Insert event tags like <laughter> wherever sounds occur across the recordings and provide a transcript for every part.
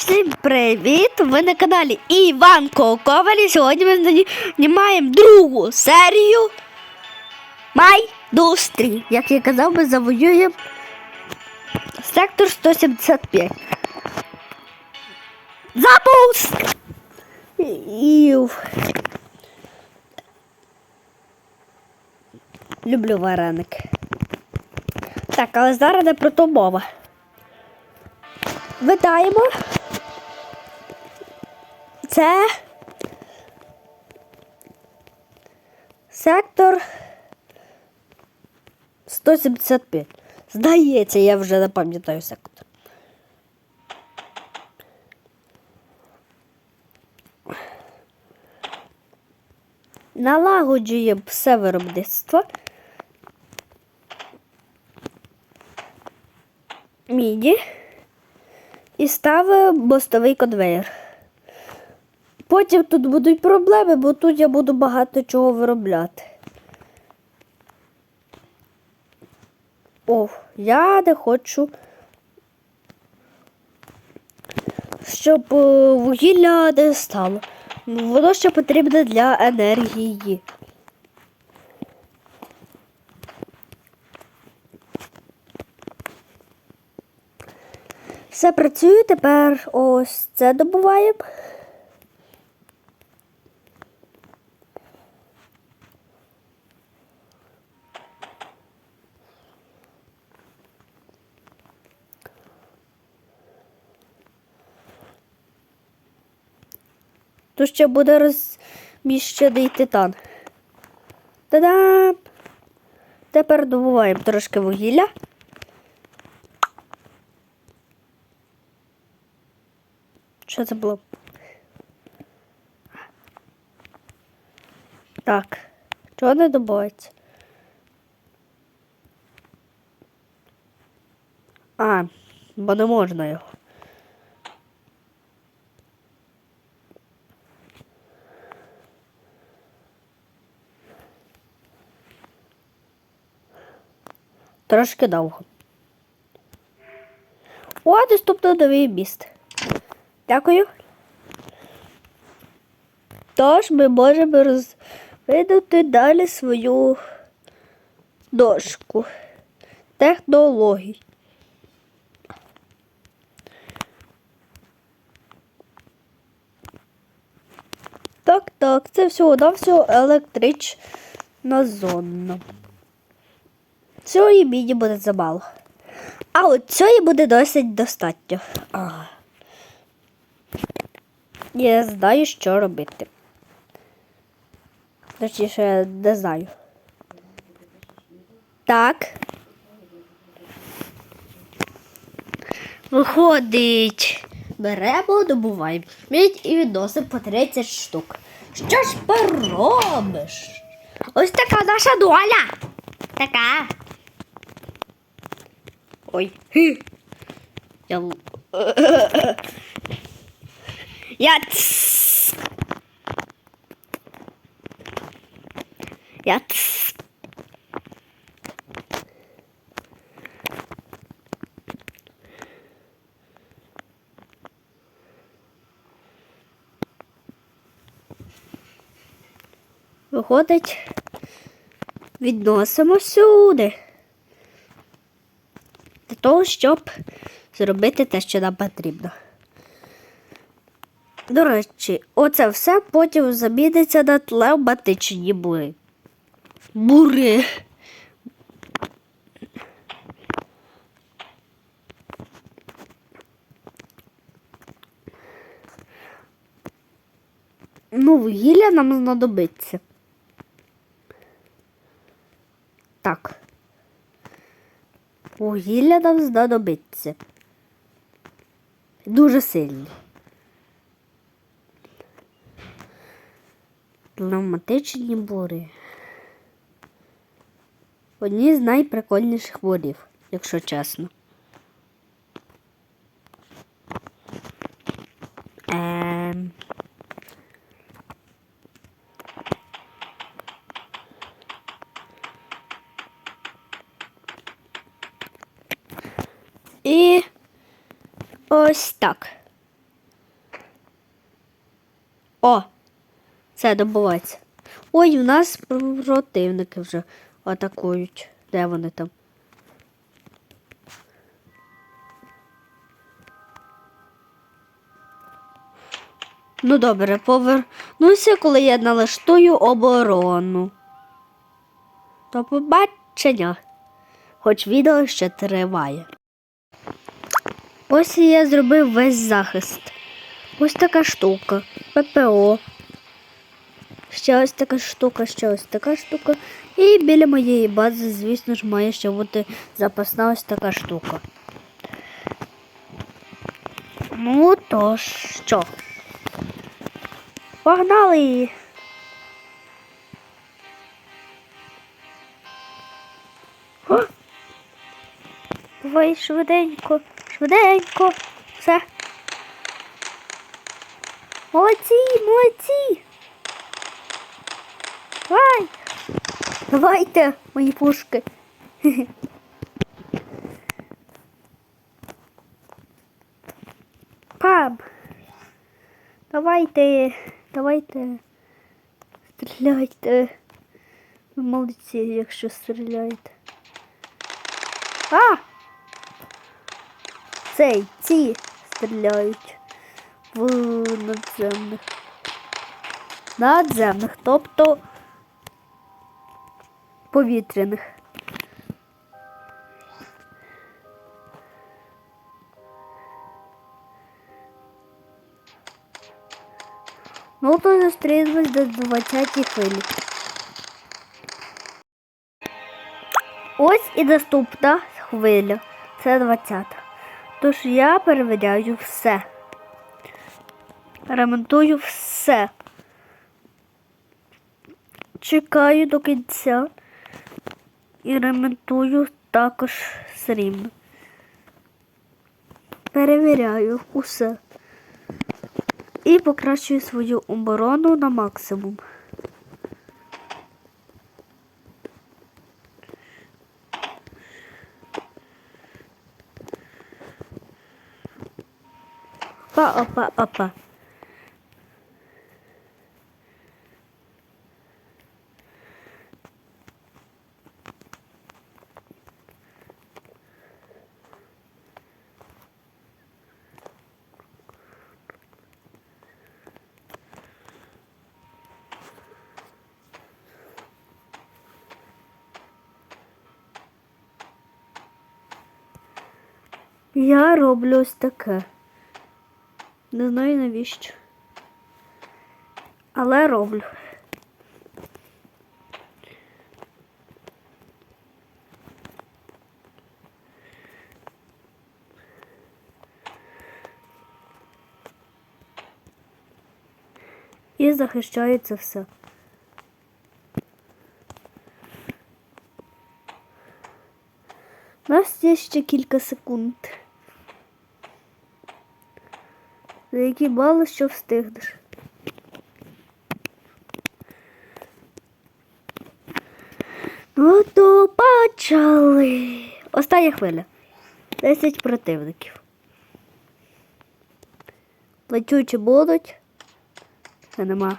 Всім привіт! Ви на каналі Іван Коковалі. Сьогодні ми знімаємо другу серію Майдустрі. Як я казав, ми завоюємо сектор 175. Запуск! Ів. Люблю вареник. Так, але зараз не про то мова. Вітаємо. Це сектор 175. Здається, я вже не пам'ятаю сектор. Налагоджуємо все виробництво. Міді і ставив мостовий конвейер. Потім тут будуть проблеми, бо тут я буду багато чого виробляти. О, я не хочу, щоб е, вугілля не стало. Воно ще потрібне для енергії. Все працює, тепер ось це добуваємо. Тут ще буде розміщений титан. Та-дам! Тепер добуваємо трошки вугілля. Що це було? Так. Чого не добувається? А, бо не можна його. Трошки довго. О, доступно новий міст. Дякую. Тож ми можемо розвинути далі свою дошку технологій. Так, так, це всього на всього електрична зона. І мені буде замало. А от цього буде досить достатньо. Ага. Я знаю, що робити. Точніше, не знаю. Так. Виходить. Беремо, добуваємо. Мідь і відносимо по 30 штук. Що ж поробиш? Ось така наша доля. Така. Ой. Я... <laughs> Я... Я... Виходить, відносимо сюди. Того, щоб зробити те, що нам потрібно. До речі, оце все потім заміниться на тлеоматичні бури. Бури. Ну, вугілля нам знадобиться. Так. Вугілля нам знадобиться. Дуже сильні. Пневматичні бури. Одні з найприкольніших бурів, якщо чесно. І ось так. О! Це добувається. Ой, у нас противники вже атакують. Де вони там? Ну добре, повернуся, коли я налаштую оборону. До побачення. Хоч відео ще триває. Ось я зробив весь захист. Ось така штука. ППО. Ще ось така штука, ще ось така штука. І біля моєї бази, звісно ж, має ще бути запасна ось така штука. Ну то що? Погнали! О! Давай швиденько, швиденько. Все. Молодці, молодці. Давай. Давайте, мої пушки. Пап. Давайте, давайте. Стріляйте. Ви молодці, якщо стріляєте. А! Цей, ці стріляють в надземних. Надземних, тобто повітряних. Ну, то зустрінемось до 20 хвилі. Ось і наступна хвиля. Це 20. Тож я перевіряю все. Ремонтую все. Чекаю до кінця і ремонтую також срібно. Перевіряю усе. І покращую свою оборону на максимум. Опа, опа, опа. Я роблю ось таке. Не знаю навіщо. Але роблю. І захищаю це все. У нас є ще кілька секунд. За які бали що встигнеш. Ну, то почали. Остання хвиля. Десять противників. Летючі будуть. Це нема.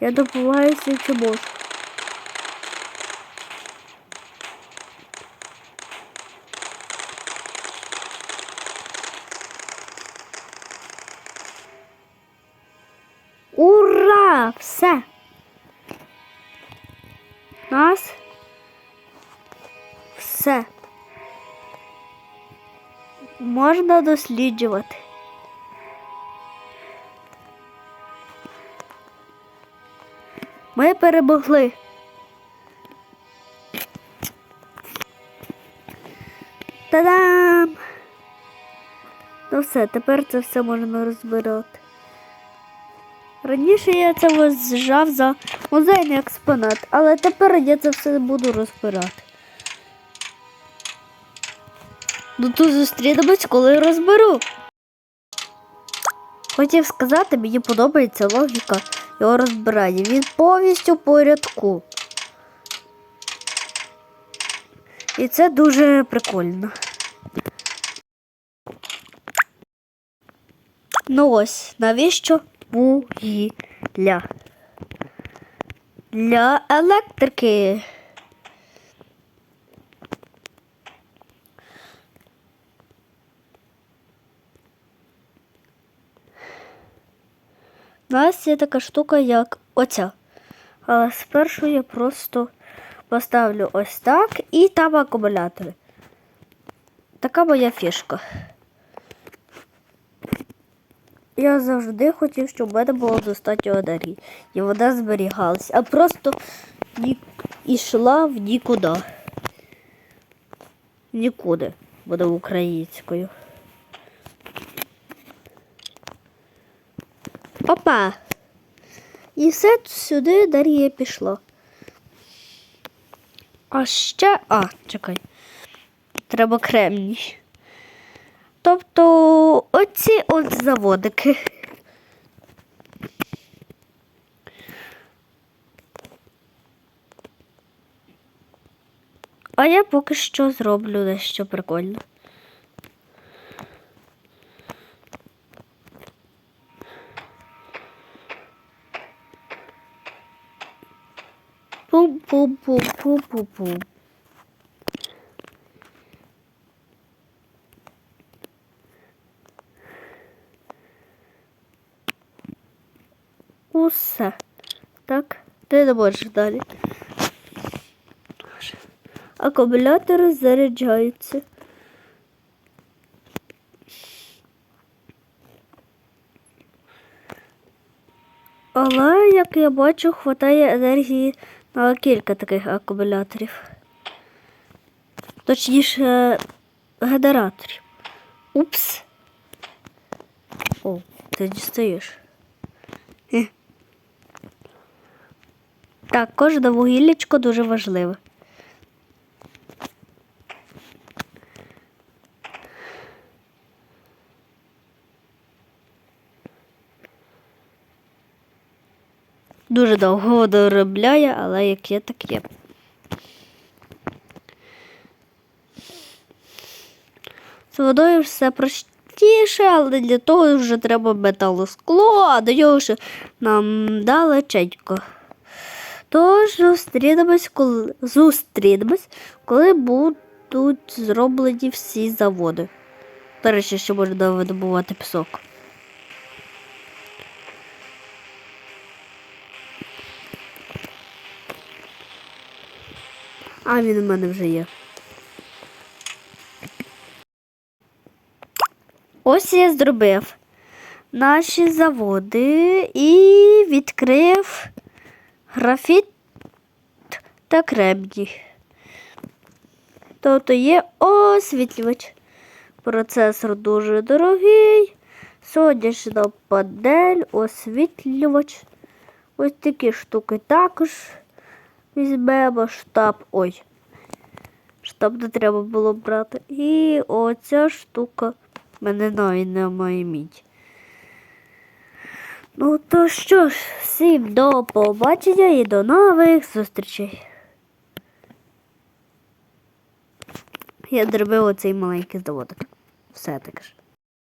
Я добуваюся чи можу. Ура! Все! Нас все. Можна досліджувати. Ми перемогли. Та-дам! Ну все, тепер це все можна розбирати. Раніше я це вважав за музейний експонат, але тепер я це все буду розбирати. Ну тут зустрінемось, коли розберу. Хотів сказати, мені подобається логіка його розбирання. Він повністю порядку. І це дуже прикольно. Ну ось, навіщо вугілля. Для електрики. У нас є така штука, як оця. Але спершу я просто поставлю ось так і там акумулятори. Така моя фішка. Я завжди хотів, щоб в мене було достатньо енергії. І вона зберігалась, а просто йшла в нікуди. Нікуди буде українською. Опа! І все сюди Дар'я пішло. А ще. А, чекай. Треба кремній. Тобто оці от заводики. А я поки що зроблю дещо прикольне. Пум-пум-пум-пум-пум-пум. Усе. Так, ти не можеш далі. Акумулятори заряджаються. Але, як я бачу, хватає енергії на кілька таких акумуляторів. Точніше, генераторів. Упс. О, ти дістаєш. Так, кожне вугіллячко дуже важливе. Дуже довго доробляє, але як є, так є. З водою все простіше, але для того вже треба металоскло, а до нього ще нам далеченько. Тож зустрінемось, коли зустрінемось, коли будуть зроблені всі заводи. До речі, ще можна видобувати пісок. А він у мене вже є. Ось я зробив наші заводи і відкрив графіт та кремній. Тобто є освітлювач. Процесор дуже дорогий. Сонячна панель, освітлювач. Ось такі штуки також візьмемо штаб. Ой. Штаб не треба було брати. І оця штука. Мене навіть немає мідь. Ну то що ж, всім до побачення і до нових зустрічей. Я зробив оцей маленький заводик. Все таке ж.